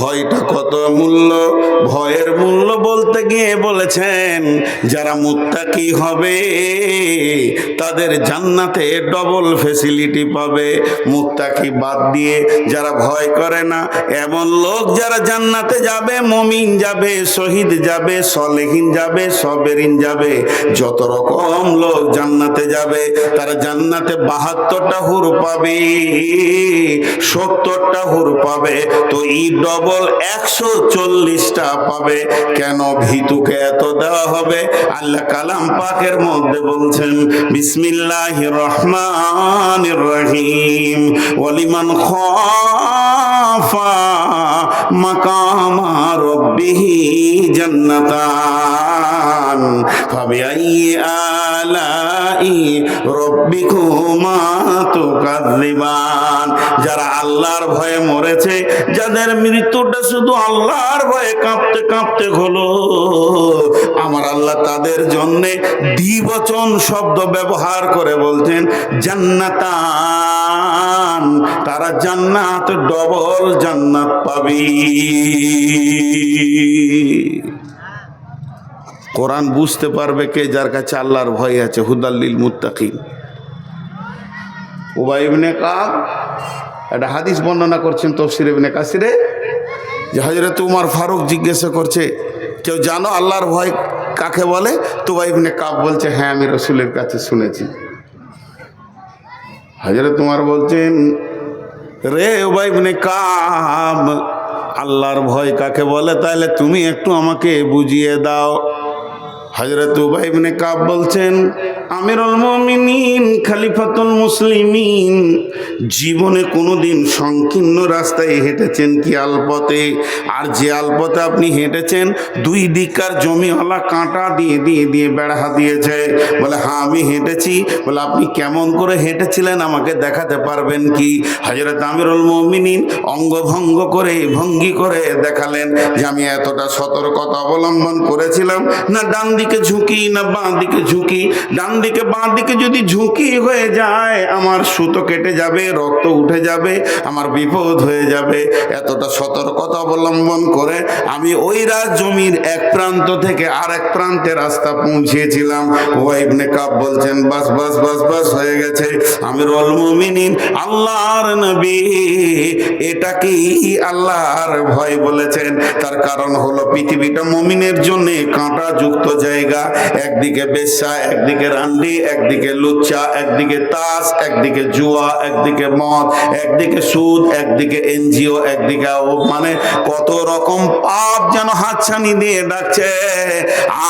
ভয়টা কত মূল্য? ভয় বলেছেন যারা মুত্তাকি হবে, তাদের জান্নাতে ডবল ফেসিলিটি পাবে। মুত্তাকি বাদ দিয়ে যারা ভয় করে না, এমন লোক যারা জান্নাতে যাবে, মমিন যাবে, শহীদ যাবে, সলেহীন যাবে, সবেরিন যাবে। যত রকম লোক জান্নাতে যাবে, তারা জান্নাতে বাহাত্তরটা হুর পাবে, সত্তরটা হুর পাবে, তো ই ডবল একশো চল্লিশটা পাবে। কেন ভিতুকে এত দেওয়া হবে। আল্লাহ কালাম পাকের মধ্যে বলছেন বিসমিল্লাহ রহমান রহিম। ওলিমান খাফা মাকামা রব্বিহি জান্নাতান। ফাবিআই আলাই রব্বিকুমা তুকাযিবান যারা আল্লাহর ভয়ে মরেছে, যাদের মৃত্যুটা শুধু আল্লাহর ভয়ে কাঁপতে কাঁপতে হলো আল্লাহ তাদের জন্য দ্বিবচন শব্দ ব্যবহার করে বলছেন, জান্নাতান, তারা জান্নাত, ডবল জান্নাত পাবি। কোরআন বুঝতে পারবে কে যার কাছে আল্লাহর ভয় আছে হুদাল্লিল মুত্তাকিন। উবাই ইবনে কাব একটা হাদিস বর্ণনা করছেন তফসির ইবনে কাসিরে যে হজরত উমার ফারুক জিজ্ঞাসা করছে, কেউ জানো আল্লাহর ভয় কাকে বলে? তোবা ইবনে কাব বলছে হ্যাঁ আমি রসুলের কাছে শুনেছি। হাজারে তোমার বলছেন রে ওবা ইবনে কাব, আল্লাহর ভয় কাকে বলে? তাহলে তুমি একটু আমাকে বুঝিয়ে দাও। হজরত উবাইবনে কাব বলছেন, আমিরুল মুমিনিন, খলিফাতুল মুসলিমিন, জীবনে কোনোদিন সংকীর্ণ রাস্তায় হেঁটেছেন কি আলপথে আর যে আলপথে আপনি হেঁটেছেন, দুই দিককার জমিওয়ালা কাঁটা দিয়ে দিয়ে দিয়ে বেড়া দিয়েছে। বলে হ্যাঁ আমি হেঁটেছি। বলে, আপনি কেমন করে হেঁটেছিলেন? আমাকে দেখাতে পারবেন কি? হজরত আমিরুল মুমিনিন অঙ্গভঙ্গ করে, ভঙ্গি করে দেখালেন যে, আমি এতটা সতর্কতা অবলম্বন করেছিলাম। না, ডান দিকে ঝুঁকি না বাঁ দিকে ঝুঁকি? ডান দিকে বাঁ দিকে যদি ঝুঁকি হয়ে যায়, আমার সুতো কেটে যাবে, রক্ত উঠে যাবে, আমার বিপদ হয়ে যাবে। এতটা সতর্কতা অবলম্বন করে আমি ওই রাজ জমির এক প্রান্ত থেকে আর এক প্রান্তে রাস্তা পৌঁছিয়েছিলাম ওয়াইবনে কাপ বলছেন, বাস বাস বাস বাস, হয়ে গেছে। আমি রল মুমিনিন, আল্লাহর নবী। এটা কি আল্লাহর ভয় বলেছেন? তার কারণ হলো পৃথিবীটা মুমিনের জন্য কাঁটা যুক্ত জায়গা একদিকে বেশ্যা, একদিকে রান্ডি, একদিকে লুচ্চা, একদিকে তাস, একদিকে জুয়া, একদিকে মদ, একদিকে সুদ, একদিকে এনজিও, একদিকে মানে কত রকম পাপ যেন হাতছানি দিয়ে ডাকছে।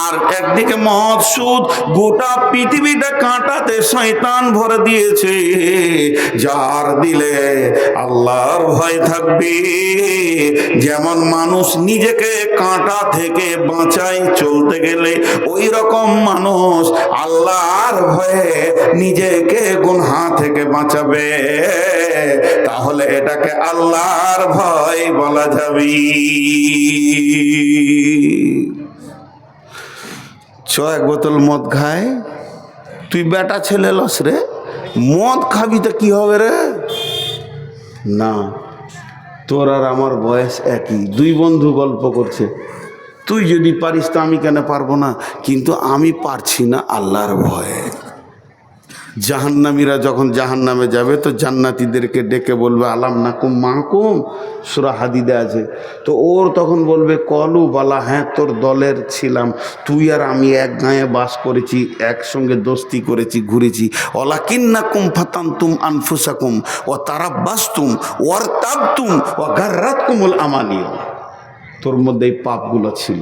আর একদিকে মদ, সুদ, গোটা পৃথিবীটা কাঁটাতে শয়তান ভরে দিয়েছে। যার দিলে আল্লাহর ভয় থাকবে। যেমন মানুষ নিজেকে কাঁটা থেকে বাঁচায় চলতে গেলে ওই রকম মানুষ আল্লাহর ভয়ে নিজেকে গুনহা থেকে বাঁচাবে। তাহলে এটাকে আল্লাহর ভয় বলা যাবে। চ, এক বোতল মদ খায়। তুই বেটা ছেলে লস রে। মদ খাবি তো কি হবে রে? না, তোর আর আমার বয়স একই। দুই বন্ধু গল্প করছে। তুই যদি পারিস তো আমি কেন পারব না? কিন্তু আমি পারছি না আল্লাহর ভয়ে। জাহান্নামীরা যখন জাহান্নামে যাবে তো জান্নাতীদেরকে ডেকে বলবে, আলাম নাকুম মাকুম? সুরা হাদিদে আছে। তো ওর তখন বলবে, কলু বালা হ্যাঁ তোর দলের ছিলাম। তুই আর আমি এক গায়ে বাস করেছি, একসঙ্গে দোস্তি করেছি, ঘুরেছি। অলা কিন্নাকুম ফাতান্তুম আনফুসাকুম ও তারা বাস্তুম ওর তাবতুম ও গার্রাত কুমুল আমানিও তোর মধ্যে এই পাপগুলো ছিল।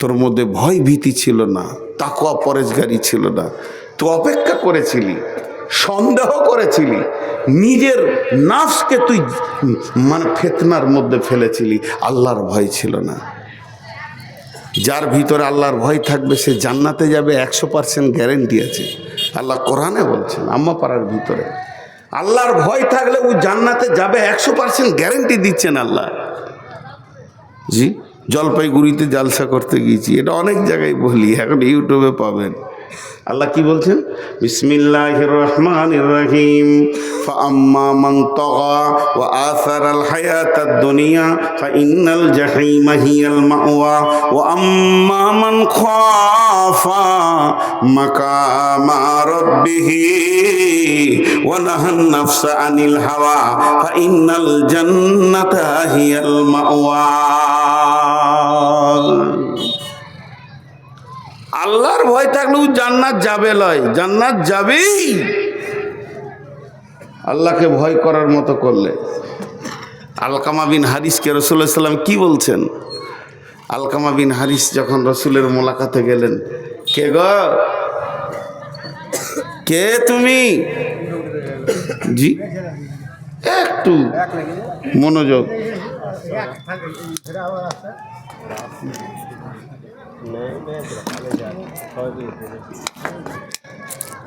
তোর মধ্যে ভয় ভীতি ছিল না, তাকুয়া পরেশগারি ছিল না। তুই অপেক্ষা করেছিলি, সন্দেহ করেছিলি, নিজের নাফসকে তুই মানে ফেতনার মধ্যে ফেলেছিলি, আল্লাহর ভয় ছিল না। যার ভিতরে আল্লাহর ভয় থাকবে, সে জান্নাতে যাবে, একশো পার্সেন্ট গ্যারেন্টি আছে। আল্লাহ কোরআনে বলছেন, আম্মা পাড়ার ভিতরে, আল্লাহর ভয় থাকলে ও জান্নাতে যাবে, একশো পার্সেন্ট গ্যারেন্টি দিচ্ছেন আল্লাহ। জি? জলপাইগুড়িতে জালসা করতে গিয়েছি। এটা অনেক জায়গায় বলি এখন ইউটিউবে পাবেন। আল্লাহ কি বলছেন বিসমিল্লাহির রহমানির রহিম فأما من طغى وآثر الحياة الدنيا فإن الجحيم هي المأوى وأما من خاف مقام ربه ونهى النفس عن الهوى فإن الجنة هي المأوى আল্লাহর ভয় থাকলেও জান্নাত যাবে লয়। জান্নাত যাবেই আল্লাহকে ভয় করার মতো করলে। আলকামা বিন হারিসকে রসুল্লাহ সাল্লাম কি বলছেন? আলকামা বিন হারিস যখন রসুলের মোলাকাতে গেলেন, কে গ? কে তুমি? জি। একটু মনোযোগ।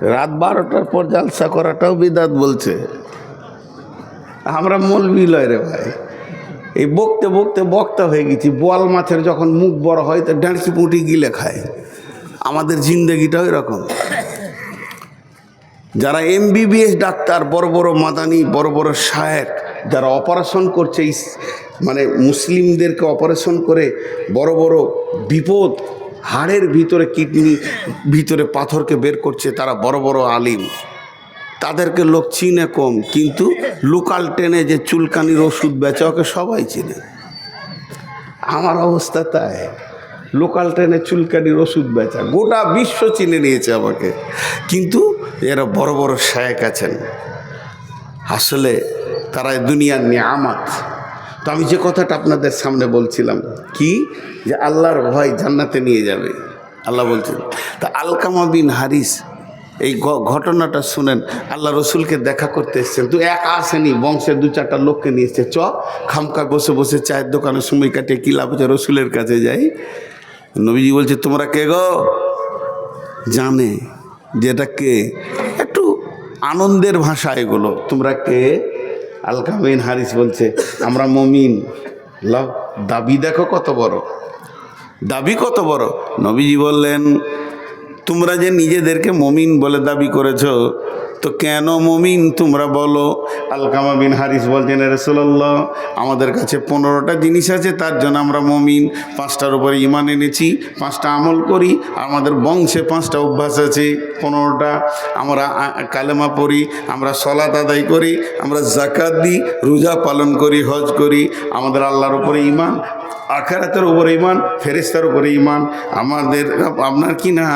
রাত বারোটার পর জালসা করাটাও বিদাত বলছে। আমরা মলবি লয় রে ভাই। এই বকতে বকতে বক্তা হয়ে গেছি। বোয়াল মাছের যখন মুখ বড় হয়, তো ডাঁড়কি পুঁটি গিলে খায়। আমাদের জিন্দগিটাও এরকম। যারা এমবিবিএস ডাক্তার, বড় বড় মাদানি, বড় বড় শায়েক যারা অপারেশন করছে, ইস মানে মুসলিমদেরকে অপারেশন করে বড় বড় বিপদ, হাড়ের ভিতরে কিডনি, ভিতরে পাথরকে বের করছে তারা বড় বড় আলিম। তাদেরকে লোক চিনে কম, কিন্তু লোকাল ট্রেনে যে চুলকানির ওষুধ বেচে, ওকে সবাই চিনে। আমার অবস্থা তাই, লোকাল ট্রেনে চুলকানির ওষুধ বেচা, গোটা বিশ্ব চিনে নিয়েছে আমাকে। কিন্তু এরা বড় বড় শায়েক আছেন। আসলে তারা দুনিয়ার নিয়ামত। তো আমি যে কথাটা আপনাদের সামনে বলছিলাম, কি? যে আল্লাহর ভয় জান্নাতে নিয়ে যাবে। আল্লাহ বলছেন, তা আলকামা বিন হারিস, এই ঘটনাটা শুনেন, আল্লাহ রসুলকে দেখা করতে এসছেন। তুই একা আসেনি বংশের দু চারটা লোককে নিয়ে এসছে। চ, খামকা বসে বসে চায়ের দোকানে সময় কাটে কি লাভ হচ্ছে? রসুলের কাছে যাই। নবীজি বলছে, তোমরা কে গো? জানে যেটা কে? একটু আনন্দের ভাষা এগুলো। তোমরা কে? আলকামিন হারিস বলছে, আমরা মমিন। লাভ দাবি দেখো কত বড়। দাবি কত বড়? নবীজি বললেন, তোমরা যে নিজেদেরকে মমিন বলে দাবি করেছ তো কেন মমিন তোমরা বলো? আলকামা বিন হারিস বলছেন রসুল্লাহ আমাদের কাছে পনেরোটা জিনিস আছে, তার জন্য আমরা মমিন। পাঁচটার উপরে ইমান এনেছি, পাঁচটা আমল করি আমাদের বংশে পাঁচটা অভ্যাস আছে, পনেরোটা। আমরা কালেমা পড়ি, আমরা সলাত আদায় করি, আমরা জাকাত দিই, রোজা পালন করি, হজ করি, আমাদের আল্লাহর উপরে ইমান আখারাতের উপরে ইমান ফেরিস্তার উপরে ইমান আমাদের আপনার কি না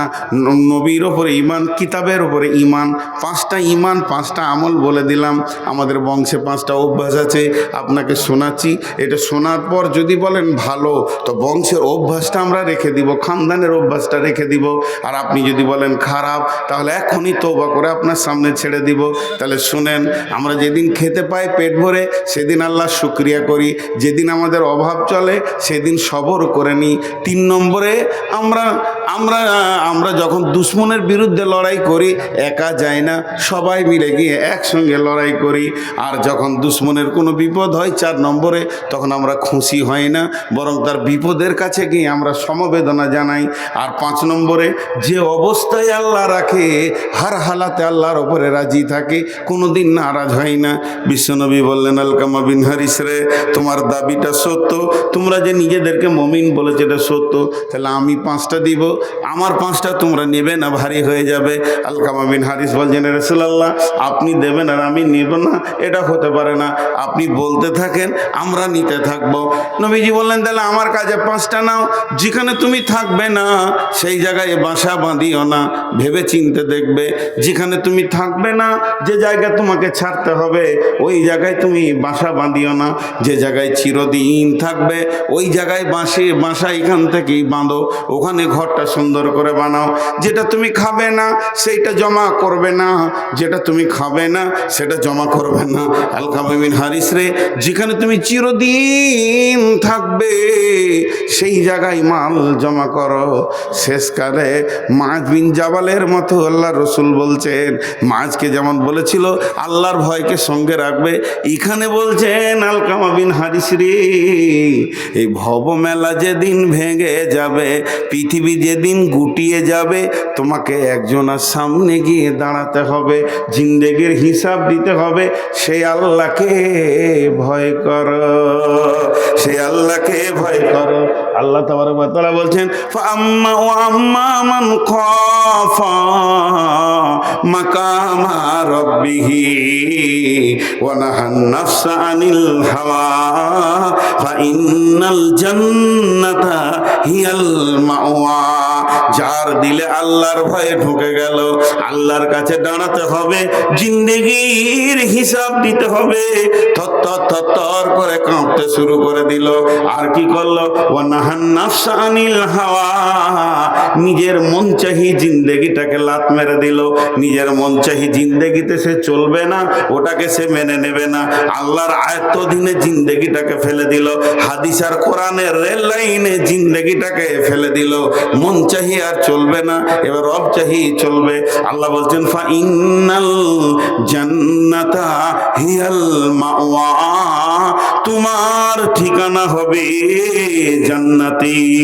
নবীর ওপরে ইমান কিতাবের উপরে ইমান পাঁচটা ইমান পাঁচটা আমল বলে দিলাম। আমাদের বংশে পাঁচটা অভ্যাস আছে, আপনাকে শোনাচ্ছি। এটা শোনার পর যদি বলেন ভালো, তো বংশের অভ্যাসটা আমরা রেখে দিব, খানদানের অভ্যাসটা রেখে দিব। আর আপনি যদি বলেন খারাপ, তাহলে এখনই তোবা করে আপনার সামনে ছেড়ে দিব। তাহলে শুনেন, আমরা যেদিন খেতে পাই পেট ভরে, সেদিন আল্লাহ শুক্রিয়া করি। যেদিন আমাদের অভাব চলে সেদিন সবর করে নিই তিন নম্বরে আমরা আমরা আমরা যখন দুশ্মনের বিরুদ্ধে লড়াই করি, একা যাই না, সবাই মিলে গিয়ে একসঙ্গে লড়াই করি। আর যখন দুশ্মনের কোনো বিপদ হয় চার নম্বরে, তখন আমরা খুশি হই না, বরং তার বিপদের কাছে গিয়ে আমরা সমবেদনা জানাই। আর পাঁচ নম্বরে, যে অবস্থায় আল্লাহ রাখে, হার হালাতে আল্লাহর ওপরে রাজি থাকে কোনো দিন নারাজ হয় না। বিশ্বনবী বললেন, আলকামা বিন হারিস রে, তোমার দাবিটা সত্য। তোমরা যে নিজেদেরকে মমিন বলেছে, এটা সত্য। তাহলে আমি পাঁচটা দিব। আমার পাঁচটা তোমরা নেবে না, ভারী হয়ে যাবে। আলকামা বিন হারিস বলছেন রসুলাল্লাহ, আপনি দেবেন আর আমি নেব না, এটা হতে পারে না। আপনি বলতে থাকেন, আমরা নিতে থাকব। নবীজি বললেন, তাহলে আমার কাছে পাঁচটা নাও, যেখানে তুমি থাকবে না, সেই জায়গায় বাসা বাঁধিও না ভেবে চিনতে দেখবে। যেখানে তুমি থাকবে না, যে জায়গায় তোমাকে ছাড়তে হবে, ওই জায়গায় তুমি বাসা বাঁধিও না। যে জায়গায় চিরদিন থাকবে, ওই জায়গায় বাঁশে বাসা এখান থেকেই বাঁধো। ওখানে ঘরটা সুন্দর করে বানাও। যেটা তুমি খাবে না, সেইটা জমা করবে না। যেটা তুমি খাবে না, সেটা জমা করবে না। আলকামিন হারিস রে, যেখানে তুমি চিরদিন থাকবে, সেই জায়গায় মাল জমা করো। শেষকালে মাছ বিন জাবালের মতো আল্লাহ রসুল বলছেন মাছকে যেমন বলেছিল, আল্লাহর ভয়কে সঙ্গে রাখবে। এখানে বলছেন আলকামা বিন হারিস রে, এই ভব মেলা যেদিন ভেঙে যাবে, পৃথিবী যে যেদিন গুটিয়ে যাবে, তোমাকে একজনের সামনে গিয়ে দাঁড়াতে হবে, জিন্দেগির হিসাব দিতে হবে সেই আল্লাহকে ভয় কর সেই আল্লাহকে ভয় করো। আল্লাহ তালা বলছেন আম্মা ও আম্মা মান খাফা মাকামা রব্বিহি ওয়া নাহান নাফসা হাওয়া ফা ইন্নাল জান্নাতা হিয়াল মাওয়া। যার দিলে আল্লাহর ভয়ে ঢুকে গেল। আল্লাহর কাছে দাঁড়াতে হবে, জিন্দেগির হিসাব দিতে হবে। থর করে কাঁপতে শুরু করে দিল। আর কি করল? ও হাওয়া। নিজের মন চাহি লাত মেরে দিল। নিজের মন চাহি সে চলবে না, ওটাকে সে মেনে নেবে না। আল্লাহর আয়ত্তধীনে জিন্দেগিটাকে ফেলে দিল। হাদিস আর কোরআনের রেল লাইনে জিন্দেগিটাকে ফেলে দিল। মন চাহি আর চলবে না। এবার রব চাহি চলবে। আল্লাহ বলছেন, ফা ইন্নাল জান্নাতা হিয়াল মাওয়া। তোমার ঠিকানা হবে জান্নাতি।